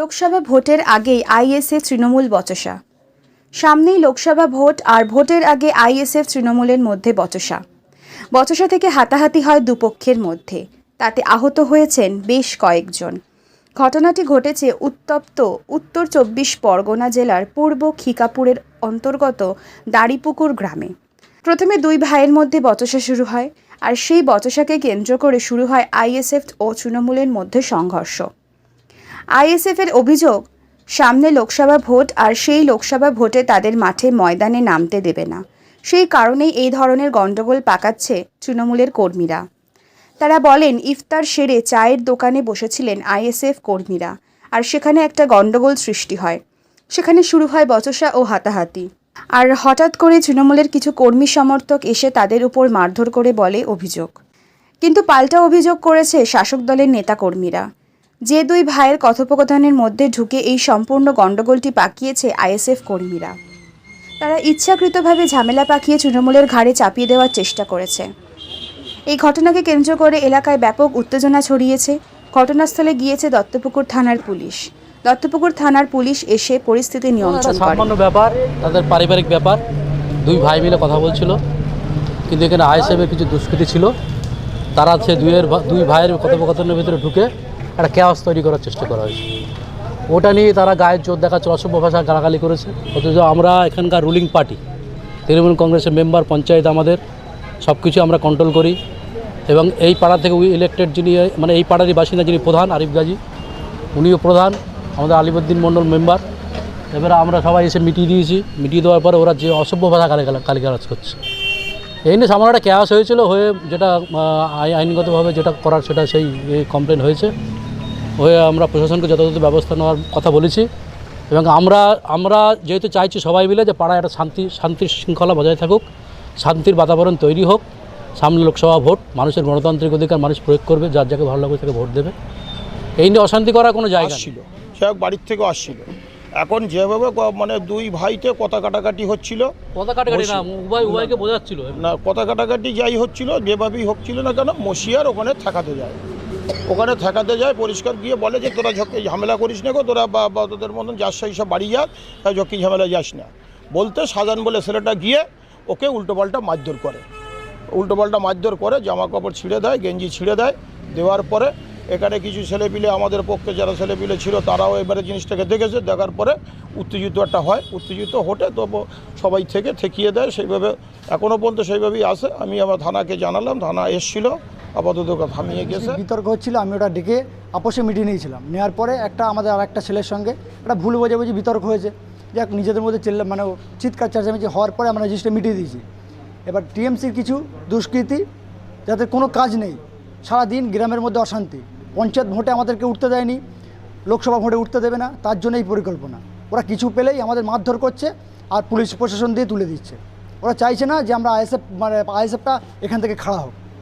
লোকসভা ভোটের আগেই আইএসএফ তৃণমূল বচসা। সামনেই লোকসভা ভোট আর ভোটের আগে আইএসএফ তৃণমূলের মধ্যে বচসা। বচসা থেকে হাতাহাতি হয় দুপক্ষের মধ্যে। তাতে আহত হয়েছেন বেশ কয়েকজন। ঘটনাটি ঘটেছে উত্তপ্ত উত্তর চব্বিশ পরগনা জেলার পূর্ব খিকাপুরের অন্তর্গত দাড়িপুকুর গ্রামে। প্রথমে দুই ভাইয়ের মধ্যে বচসা শুরু হয় আর সেই বচসাকে কেন্দ্র করে শুরু হয় আইএসএফ ও তৃণমূলের মধ্যে সংঘর্ষ। আইএসএফের অভিযোগ, সামনে লোকসভা ভোট আর সেই লোকসভা ভোটে তাদের মাঠে ময়দানে নামতে দেবে না। সেই কারণেই এই ধরনের গণ্ডগোল পাকাচ্ছে তৃণমূলের কর্মীরা। তারা বলেন, ইফতার সেরে চায়ের দোকানে বসেছিলেন আইএসএফ কর্মীরা আর সেখানে একটা গণ্ডগোল সৃষ্টি হয়। সেখানে শুরু হয় বচসা ও হাতাহাতি। আর হঠাৎ করে তৃণমূলের কিছু কর্মী সমর্থক এসে তাদের উপর মারধর করে বলে অভিযোগ। কিন্তু পাল্টা অভিযোগ করেছে শাসক দলের নেতাকর্মীরা। যে দুই ভাইয়ের কথোপকথনের মধ্যে ঢুকে এই সম্পূর্ণ গণ্ডগোলটি পাকিয়েছে আইএসএফ কর্মীরা। তারা ইচ্ছাকৃতভাবে ঝামেলা পাকিয়ে তৃণমূলের ঘাড়ে চাপিয়ে দেওয়ার চেষ্টা করেছে। এই ঘটনাকে কেন্দ্র করে এলাকায় ব্যাপক উত্তেজনা ছড়িয়েছে। ঘটনাস্থলে গিয়েছে দত্তপুকুর থানার পুলিশ। দত্তপুকুর থানার পুলিশ এসে পরিস্থিতি নিয়ন্ত্রণ করে। ব্যাপার, তাদের পারিবারিক ব্যাপার। দুই ভাই মিলে কথা বলছিল। কিন্তু এখানে আইএসএফের কিছু দুষ্কৃতি ছিল। তারা সে দুইয়ের দুই ভাইয়ের কথোপকথনের ভিতরে ঢুকে একটা ক্যাওয়াস তৈরি করার চেষ্টা করা হয়েছে। ওটা নিয়ে তারা গায়ের জোর দেখাচ্ছে, অসভ্য ভাষা গালাগালি করেছে। অথচ আমরা এখানকার রুলিং পার্টি তৃণমূল কংগ্রেসের মেম্বার পঞ্চায়েত আমাদের সব কিছু আমরা কন্ট্রোল করি। এবং এই পাড়া থেকে ইলেক্টেড যিনি মানে এই পাড়ারই বাসিন্দা যিনি প্রধান, আরিফ গাজী, উনিও প্রধান, আমাদের আলিবুদ্দিন মণ্ডল মেম্বার এবারে আমরা সবাই এসে মিটিয়ে দিয়েছি। মিটিয়ে দেওয়ার পরে ওরা যে অসভ্য ভাষা গালি গালিগালাজ করছে। এই নিয়ে সামান্য একটা ক্যাশ হয়েছিল, হয়ে যেটা আই- আইনগতভাবে যেটা করার, সেটা সেই কমপ্লেন হয়েছে। হয়ে আমরা প্রশাসনকে যথাযথ ব্যবস্থা নেওয়ার কথা বলেছি। এবং আমরা আমরা যেহেতু চাইছি সবাই মিলে যে পাড়ায় একটা শান্তি শান্তির শৃঙ্খলা বজায় থাকুক শান্তির বাতাবরণ তৈরি হোক সামনে লোকসভা ভোট মানুষের গণতান্ত্রিক অধিকার মানুষ প্রয়োগ করবে যার যাকে ভালো লাগবে তাকে ভোট দেবে। এই নিয়ে অশান্তি করার কোনো জায়গা ছিল সে বাড়ির থেকেও আসছিল। এখন যেভাবে মানে দুই ভাইতে কথা কাটাকাটি হচ্ছিল। কথা কাটাকাটি না উভয় উভয়কে বোঝাচ্ছিল। না কথা কাটাকাটি যাই হচ্ছিল যেভাবেই হচ্ছিল না কেন মশিয়ার ওখানে ঠেকাতে যায় ওখানে ঠেকাতে যায়, পরিষ্কার গিয়ে বলে যে তোরা ঝক্কি ঝামেলা করিস না গো, তোরা বা তোদের মতন যাস সেই সব বাড়ি যাক, তাই ঝক্কি ঝামেলা যাস না। বলতে সাজান বলে ছেলেটা গিয়ে ওকে উল্টোপাল্টা মারধর করে। উল্টোপাল্টা মারধর করে জামা কাপড় ছিঁড়ে দেয়, গেঞ্জি ছিঁড়ে দেয়, দেওয়ার পরে এখানে কিছু ছেলেপিলে আমাদের পক্ষে যারা ছেলেপিলে ছিল, তারাও এবারে জিনিসটাকে দেখেছে, দেখার পরে উত্তেজিত একটা হয়। উত্তেজিত হটে তবু সবাই থেকে ঠেকিয়ে দেয়, সেইভাবে এখনও পর্যন্ত সেইভাবেই আসে আমি আমার থানাকে জানালাম, থানা এসছিল আপাতত থামিয়ে গেছে। বিতর্ক হচ্ছিল আমি ওটা ডেকে আপোষে মিটিয়ে নিয়েছিলাম। নেওয়ার পরে একটা আমাদের আর একটা ছেলের সঙ্গে একটা ভুল বোঝাবুঝি বিতর্ক হয়েছে। যাক নিজেদের মধ্যে চেল্লা মানে চিৎকার চাচামেচি হওয়ার পরে আমরা জিনিসটা মিটিয়ে দিয়েছি। এবার টিএমসির কিছু দুষ্কৃতি যাদের কোনো কাজ নেই সারাদিন গ্রামের মধ্যে অশান্তি। পঞ্চায়েত ভোটে আমাদেরকে উঠতে দেয়নি লোকসভা ভোটে উঠতে দেবে না তার জন্য এই পরিকল্পনা। ওরা কিছু পেলেই আমাদের মারধর করছে আর পুলিশ প্রশাসন দিয়ে তুলে দিচ্ছে। ওরা চাইছে না যে আমরা আইএসএফ মানে আইএসএফটা এখান থেকে খাড়া হোক।